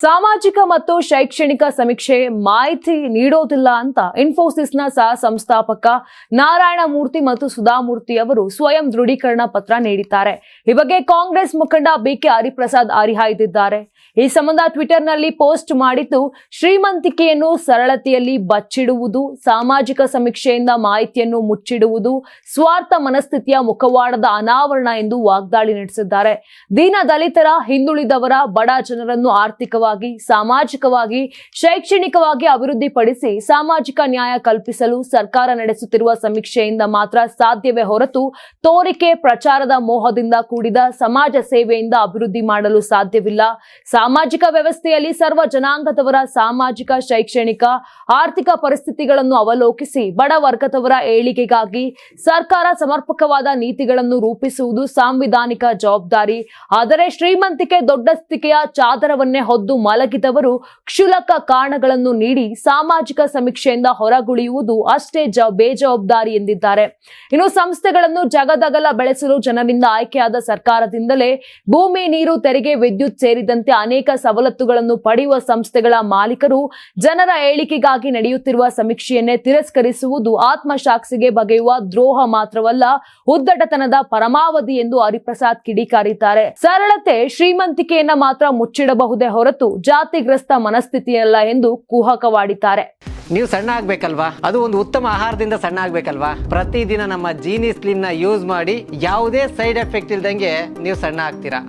ಸಾಮಾಜಿಕ ಮತ್ತು ಶೈಕ್ಷಣಿಕ ಸಮೀಕ್ಷೆ ಮಾಹಿತಿ ನೀಡೋದಿಲ್ಲ ಅಂತ ಇನ್ಫೋಸಿಸ್ನ ಸಹ ಸಂಸ್ಥಾಪಕ ನಾರಾಯಣ ಮೂರ್ತಿ ಮತ್ತು ಸುಧಾಮೂರ್ತಿ ಅವರು ಸ್ವಯಂ ದೃಢೀಕರಣ ಪತ್ರ ನೀಡಿದ್ದಾರೆ. ಈ ಬಗ್ಗೆ ಕಾಂಗ್ರೆಸ್ ಮುಖಂಡ ಬಿಕೆ ಹರಿಪ್ರಸಾದ್ ಹರಿಹಾಯ್ದಿದ್ದಾರೆ. ಈ ಸಂಬಂಧ ಟ್ವಿಟರ್ನಲ್ಲಿ ಪೋಸ್ಟ್ ಮಾಡಿದ್ದು, ಶ್ರೀಮಂತಿಕೆಯನ್ನು ಸರಳತೆಯಲ್ಲಿ ಬಚ್ಚಿಡುವುದು, ಸಾಮಾಜಿಕ ಸಮೀಕ್ಷೆಯಿಂದ ಮಾಹಿತಿಯನ್ನು ಮುಚ್ಚಿಡುವುದು, ಸ್ವಾರ್ಥ ಮನಸ್ಥಿತಿಯ ಮುಖವಾಡದ ಅನಾವರಣ ಎಂದು ವಾಗ್ದಾಳಿ ನಡೆಸಿದ್ದಾರೆ. ದೀನ ದಲಿತರ ಹಿಂದುಳಿದವರ ಬಡ ಜನರನ್ನು ಆರ್ಥಿಕವಾಗಿ ಸಾಮಾಜಿಕವಾಗಿ ಶೈಕ್ಷಣಿಕವಾಗಿ ಅಭಿವೃದ್ಧಿಪಡಿಸಿ ಸಾಮಾಜಿಕ ನ್ಯಾಯ ಕಲ್ಪಿಸಲು ಸರ್ಕಾರ ನಡೆಸುತ್ತಿರುವ ಸಮೀಕ್ಷೆಯಿಂದ ಮಾತ್ರ ಸಾಧ್ಯವೇ ಹೊರತು ತೋರಿಕೆ ಪ್ರಚಾರದ ಮೋಹದಿಂದ ಕೂಡಿದ ಸಮಾಜ ಸೇವೆಯಿಂದ ಅಭಿವೃದ್ಧಿ ಮಾಡಲು ಸಾಧ್ಯವಿಲ್ಲ. ಸಾಮಾಜಿಕ ವ್ಯವಸ್ಥೆಯಲ್ಲಿ ಸರ್ವ ಜನಾಂಗದವರ ಸಾಮಾಜಿಕ, ಶೈಕ್ಷಣಿಕ, ಆರ್ಥಿಕ ಪರಿಸ್ಥಿತಿಗಳನ್ನು ಅವಲೋಕಿಸಿ ಬಡ ವರ್ಗದವರ ಏಳಿಗೆಗಾಗಿ ಸರ್ಕಾರ ಸಮರ್ಪಕವಾದ ನೀತಿಗಳನ್ನು ರೂಪಿಸುವುದು ಸಾಂವಿಧಾನಿಕ ಜವಾಬ್ದಾರಿ. ಆದರೆ ಶ್ರೀಮಂತಿಕೆ ದೊಡ್ಡಸ್ತಿಕೆಯ ಚಾದರವನ್ನೇ ಹೊದ್ದು ಮಲಗಿದವರು ಕ್ಷುಲಕ ಕಾರಣಗಳನ್ನು ನೀಡಿ ಸಾಮಾಜಿಕ ಸಮೀಕ್ಷೆಯಿಂದ ಹೊರಗುಳಿಯುವುದು ಅಷ್ಟೇ ಜ ಬೇಜವಾಬ್ದಾರಿ ಎಂದಿದ್ದಾರೆ. ಇನ್ನು ಸಂಸ್ಥೆಗಳನ್ನು ಜಗದಗಲ ಬೆಳೆಸಲು ಜನರಿಂದ ಆಯ್ಕೆಯಾದ ಸರ್ಕಾರದಿಂದಲೇ ಭೂಮಿ, ನೀರು, ತೆರಿಗೆ, ವಿದ್ಯುತ್ ಸೇರಿದಂತೆ ಅನೇಕ ಸವಲತ್ತುಗಳನ್ನು ಪಡೆಯುವ ಸಂಸ್ಥೆಗಳ ಮಾಲೀಕರು ಜನರ ಏಳಿಗೆಗಾಗಿ ನಡೆಯುತ್ತಿರುವ ಸಮೀಕ್ಷೆಯನ್ನೇ ತಿರಸ್ಕರಿಸುವುದು ಆತ್ಮಸಾಕ್ಷಿಗೆ ಬಗೆಯುವ ದ್ರೋಹ ಮಾತ್ರವಲ್ಲ, ಉದ್ದಟತನದ ಪರಮಾವಧಿ ಎಂದು ಹರಿಪ್ರಸಾದ್ ಕಿಡಿಕಾರಿದ್ದಾರೆ. ಸರಳತೆ ಶ್ರೀಮಂತಿಕೆಯನ್ನ ಮಾತ್ರ ಮುಚ್ಚಿಡಬಹುದೇ ಹೊರತು ಜಾತಿಗ್ರಸ್ತ ಮನಸ್ಥಿತಿಯಲ್ಲ ಎಂದು ಕುಹಕವಾಡಿದ್ದಾರೆ. ನೀವು ಸಣ್ಣ ಆಗ್ಬೇಕಲ್ವಾ? ಅದು ಒಂದು ಉತ್ತಮ ಆಹಾರದಿಂದ ಸಣ್ಣ ಆಗ್ಬೇಕಲ್ವಾ? ಪ್ರತಿದಿನ ನಮ್ಮ ಜೀನಿ ಸ್ಲಿಮ್ನ ಯೂಸ್ ಮಾಡಿ ಯಾವುದೇ ಸೈಡ್ ಎಫೆಕ್ಟ್ ಇಲ್ದಂಗೆ ನೀವು ಸಣ್ಣ ಆಗ್ತೀರಾ?